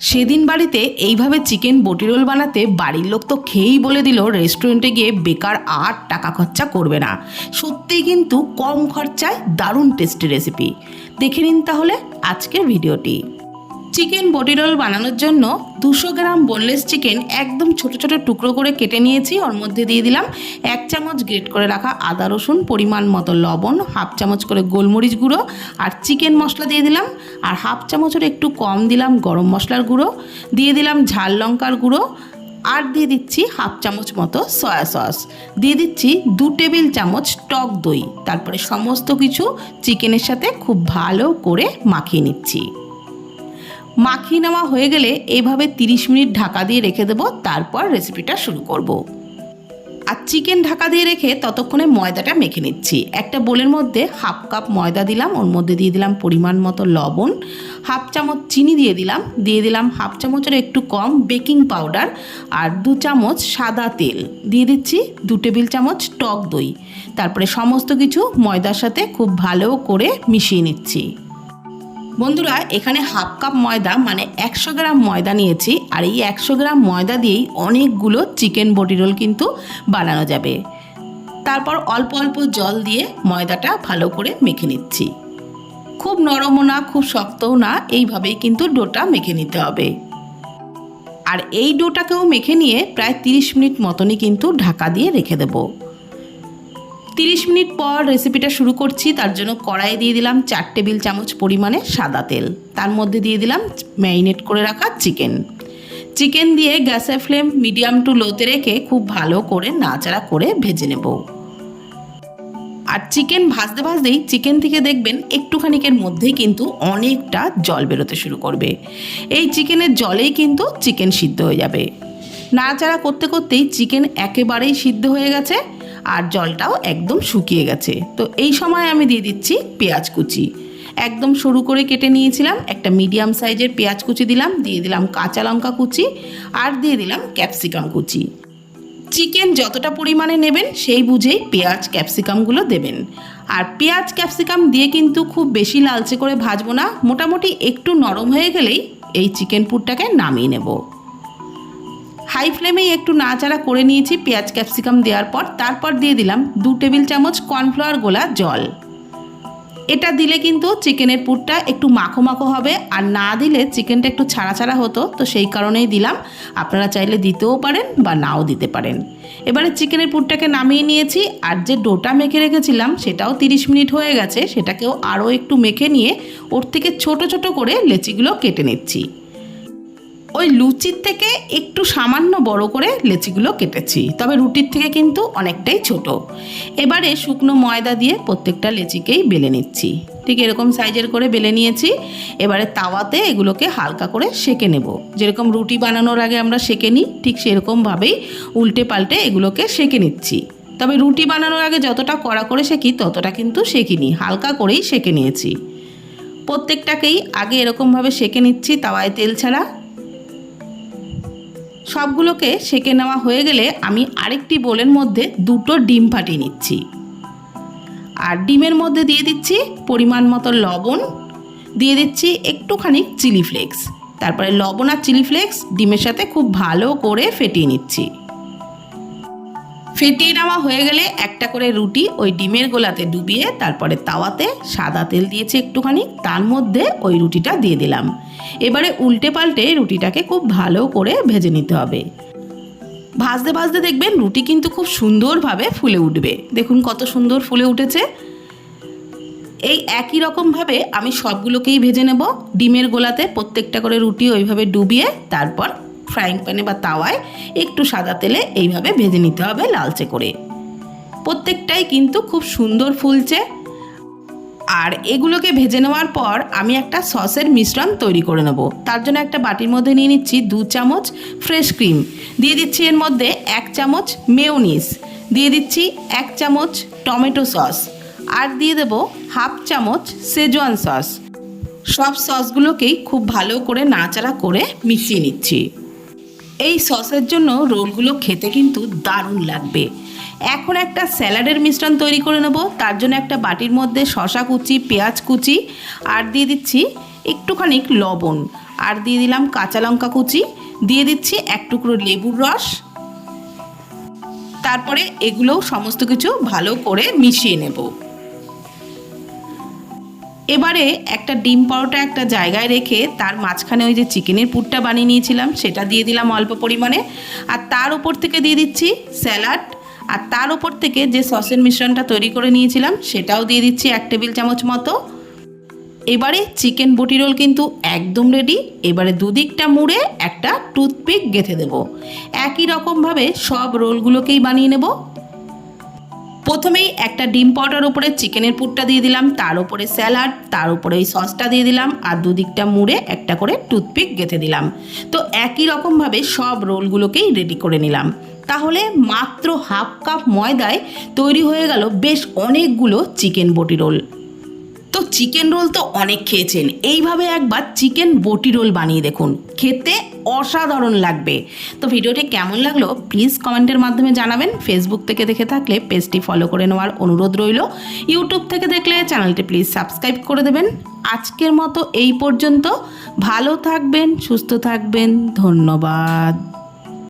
সেদিন বাড়িতে এইভাবে চিকেন বটি রোল বানাতে বাড়ির লোক তো খেয়েই বলে দিল রেস্টুরেন্টে গিয়ে বেকার আর টাকা খরচা করবে না। সত্যিই কিন্তু কম খরচায় দারুণ টেস্টি রেসিপি দেখে নিন তাহলে আজকের ভিডিওটি চিকেন বটি রোল বানানোর জন্য দুশো গ্রাম বোনলেস চিকেন একদম ছোট ছোট টুকরো করে কেটে নিয়েছি। ওর মধ্যে দিয়ে দিলাম এক চামচ গ্রেট করে রাখা আদা রসুন, পরিমাণ মতো লবণ, হাফ চামচ করে গোলমরিচ গুঁড়ো আর চিকেন মশলা দিয়ে দিলাম। আর হাফ চামচের একটু কম দিলাম গরম মশলার গুঁড়ো। দিয়ে দিলাম ঝাল লঙ্কার গুঁড়ো। আর দিয়ে দিচ্ছি হাফ চামচ মতো সয়া সস। দিয়ে দিচ্ছি দু টেবিল চামচ টক দই। তারপরে সমস্ত কিছু চিকেনের সাথে খুব ভালো করে মাখিয়ে নিচ্ছি। মাখিয়ে নেওয়া হয়ে গেলে এইভাবে 30 মিনিট ঢাকা দিয়ে রেখে দেবো, তারপর রেসিপিটা শুরু করব। আর চিকেন ঢাকা দিয়ে রেখে ততক্ষণে ময়দাটা মেখে নিচ্ছি। একটা বোলের মধ্যে হাফ কাপ ময়দা দিলাম, ওর মধ্যে দিয়ে দিলাম পরিমাণ মতো লবণ, হাফ চামচ চিনি দিয়ে দিলাম দিয়ে দিলাম হাফ চামচের একটু কম বেকিং পাউডার আর দু চামচ সাদা তেল। দিয়ে দিচ্ছি দু টেবিল চামচ টক দই। তারপরে সমস্ত কিছু ময়দার সাথে খুব ভালো করে মিশিয়ে নিচ্ছি। বন্ধুরা, এখানে হাফ কাপ ময়দা মানে একশো গ্রাম ময়দা নিয়েছি। আর এই একশো গ্রাম ময়দা দিয়েই অনেকগুলো চিকেন বটি রোল কিন্তু বানানো যাবে। তারপর অল্প অল্প জল দিয়ে ময়দাটা ভালো করে মেখে নিচ্ছি। খুব নরমও না, খুব শক্তও না, এইভাবেই কিন্তু ডোটা মেখে নিতে হবে। আর এই ডোটাকেও মেখে নিয়ে প্রায় 30 মিনিট মতনই কিন্তু ঢাকা দিয়ে রেখে দেবো। তিরিশ মিনিট পর রেসিপিটা শুরু করছি। তার জন্য কড়াই দিয়ে দিলাম চার টেবিল চামচ পরিমাণে সাদা তেল। তার মধ্যে দিয়ে দিলাম ম্যারিনেট করে রাখা চিকেন। চিকেন দিয়ে গ্যাসের ফ্লেম মিডিয়াম টু লোতে রেখে খুব ভালো করে নাচাড়া করে ভেজে নেব। আর চিকেন ভাজতে ভাজতেই চিকেন থেকে দেখবেন একটুখানিকের মধ্যেই কিন্তু অনেকটা জল বেরোতে শুরু করবে। এই চিকেনের জলেই কিন্তু চিকেন সিদ্ধ হয়ে যাবে। নাড়াচাড়া করতে করতেই চিকেন একেবারেই সিদ্ধ হয়ে গেছে। আর জলটাও একদম শুকিয়ে গেছে। তো এই সময় আমি দিয়ে দিচ্ছি পেঁয়াজ কুচি। একদম সরু করে কেটে নিয়েছিলাম, একটা মিডিয়াম সাইজের পেঁয়াজ কুচি দিলাম, দিয়ে দিলাম কাঁচা লঙ্কা কুচি আর দিয়ে দিলাম ক্যাপসিকাম কুচি। চিকেন যতটা পরিমাণে নেবেন সেই বুঝেই পেঁয়াজ ক্যাপসিকামগুলো দেবেন। আর পেঁয়াজ ক্যাপসিকাম দিয়ে কিন্তু খুব বেশি লালচে করে ভাজবো না, মোটামুটি একটু নরম হয়ে গেলেই এই চিকেন পুরটাকে নামিয়ে নেব। হাই ফ্লেমেই একটু নাড়াচাড়া করে নিয়েছি পেঁয়াজ ক্যাপসিকাম দেওয়ার পর। তারপর দিয়ে দিলাম দু টেবিল চামচ কর্নফ্লাওয়ার গোলা জল। এটা দিলে কিন্তু চিকেনের পুরটা একটু মাখো মাখো হবে আর না দিলে চিকেনটা একটু ছাড়া ছাড়া হতো, তো সেই কারণেই দিলাম। আপনারা চাইলে দিতেও পারেন বা নাও দিতে পারেন। এবারে চিকেনের পুরটাকে নামিয়ে নিয়েছি আর যে ডোটা মেখে রেখেছিলাম সেটাও 30 মিনিট হয়ে গেছে, সেটাকেও আরও একটু মেখে নিয়ে ওর থেকে ছোট ছোট করে লেচিগুলো কেটে নিচ্ছি। ওই লুচির থেকে একটু সামান্য বড় করে লেচিগুলো কেটেছি, তবে রুটির থেকে কিন্তু অনেকটাই ছোট। এবারে শুকনো ময়দা দিয়ে প্রত্যেকটা লেচিকেই বেলে নিচ্ছি। ঠিক এরকম সাইজের করে বেলে নিয়েছি। এবারে তাওয়াতে এগুলোকে হালকা করে সেকে নেব। যেরকম রুটি বানানোর আগে আমরা সেকে নিই, ঠিক সেরকমভাবেই উল্টে পাল্টে এগুলোকে সেকে নিচ্ছি। তবে রুটি বানানোর আগে যতটা কড়া করে শেখি ততটা কিন্তু শেখিনি হালকা করেই সেকে নিয়েছি। প্রত্যেকটাকেই আগে এরকমভাবে সেকে নিচ্ছি, তাওয়ায় তেল ছাড়া। সবগুলোকে সেকে নেওয়া হয়ে গেলে আমি আরেকটি বোলের মধ্যে দুটো ডিম ফাটিয়ে নিচ্ছি। আর ডিমের মধ্যে দিয়ে দিচ্ছি পরিমাণ মতো লবণ, দিয়ে দিচ্ছি একটুখানি চিলি ফ্লেক্স। তারপরে লবণ আর চিলি ফ্লেক্স ডিমের সাথে খুব ভালো করে ফেটিয়ে নিচ্ছি। ফেটিয়ে নেওয়া হয়ে গেলে একটা করে রুটি ওই ডিমের গোলাতে ডুবিয়ে তারপরে তাওয়াতে সাদা তেল দিয়েছি একটুখানি, তার মধ্যে ওই রুটিটা দিয়ে দিলাম। এবারে উল্টে পাল্টে রুটিটাকে খুব ভালো করে ভেজে নিতে হবে। ভাজতে ভাজতে দেখবেন রুটি কিন্তু খুব সুন্দরভাবে ফুলে উঠবে। দেখুন কত সুন্দর ফুলে উঠেছে। এই একই রকমভাবে আমি সবগুলোকেই ভেজে নেব। ডিমের গোলাতে প্রত্যেকটা করে রুটি ওইভাবে ডুবিয়ে তারপর ফ্রাইং প্যানে বা তাওয়ায় একটু সাদা তেলে এইভাবে ভেজে নিতে হবে লালচে করে। প্রত্যেকটাই কিন্তু খুব সুন্দর ফুলছে আর এগুলোকে ভেজে নেওয়ার পর আমি একটা সসের মিশ্রণ তৈরি করে নেব। তার জন্য একটা বাটির মধ্যে নিয়ে নিচ্ছি দু চামচ ফ্রেশ ক্রিম। দিয়ে দিচ্ছি এর মধ্যে এক চামচ মেয়োনিস দিয়ে দিচ্ছি এক চামচ টমেটো সস। আর দিয়ে দেবো হাফ চামচ সেজওয়ান সস। সব সসগুলোকেই খুব ভালো করে নাচাড়া করে মিশিয়ে নিচ্ছি। এই সসের জন্য রোলগুলো খেতে কিন্তু দারুণ লাগবে। এখন একটা স্যালাডের মিশ্রণ তৈরি করে নেব। তার জন্য একটা বাটির মধ্যে শশা কুচি, পেঁয়াজ কুচি আর দিয়ে দিচ্ছি একটুখানি লবণ। আর দিয়ে দিলাম কাঁচা লঙ্কা কুচি। দিয়ে দিচ্ছি এক টুকরো লেবুর রস। তারপরে এগুলোও সমস্ত কিছু ভালো করে মিশিয়ে নেব। এবারে একটা ডিম পরোটা একটা জায়গায় রেখে তার মাঝখানে ওই যে চিকেনের পুরটা বানিয়ে নিয়েছিলাম, সেটা দিয়ে দিলাম অল্প পরিমাণে। আর তার উপর থেকে দিয়ে দিচ্ছি স্যালাড, আর তার উপর থেকে যে সসের মিশ্রণটা তৈরি করে নিয়েছিলাম, সেটাও দিয়ে দিচ্ছি এক টেবিল চামচ মতো। এবারে চিকেন বটি রোল কিন্তু একদম রেডি এবারে দুদিকটা মুড়ে একটা টুথপিক গেঁথে দেব। একই রকমভাবে সব রোলগুলোকেই বানিয়ে নেব। প্রথমেই একটা ডিম পাউডার উপরে চিকেনের পুরটা দিয়ে দিলাম, তার উপরে স্যালাড, তার উপরে ওই সসটা দিয়ে দিলাম, আর দুদিকটা মুড়ে একটা করে টুথপিক গেঁথে দিলাম। তো একই রকমভাবে সব রোলগুলোকেই রেডি করে নিলাম। তাহলে মাত্র হাফ কাপ ময়দায় তৈরি হয়ে গেল বেশ অনেকগুলো চিকেন বটি রোল। তো চিকেন রোল তো অনেক খেয়েছেন। এইভাবে একবার চিকেন বটি রোল বানিয়ে দেখুন। খেতে অসাধারণ লাগবে। তো ভিডিওটি কেমন লাগল প্লিজ কমেন্টের মাধ্যমে জানাবেন। ফেসবুক থেকে দেখে থাকলে পেজটি ফলো করে নেওয়ার অনুরোধ রইল। ইউটিউব থেকে দেখলে চ্যানেলটি প্লিজ সাবস্ক্রাইব করে দেবেন। আজকের মতো এই পর্যন্ত। ভালো থাকবেন, সুস্থ থাকবেন। ধন্যবাদ।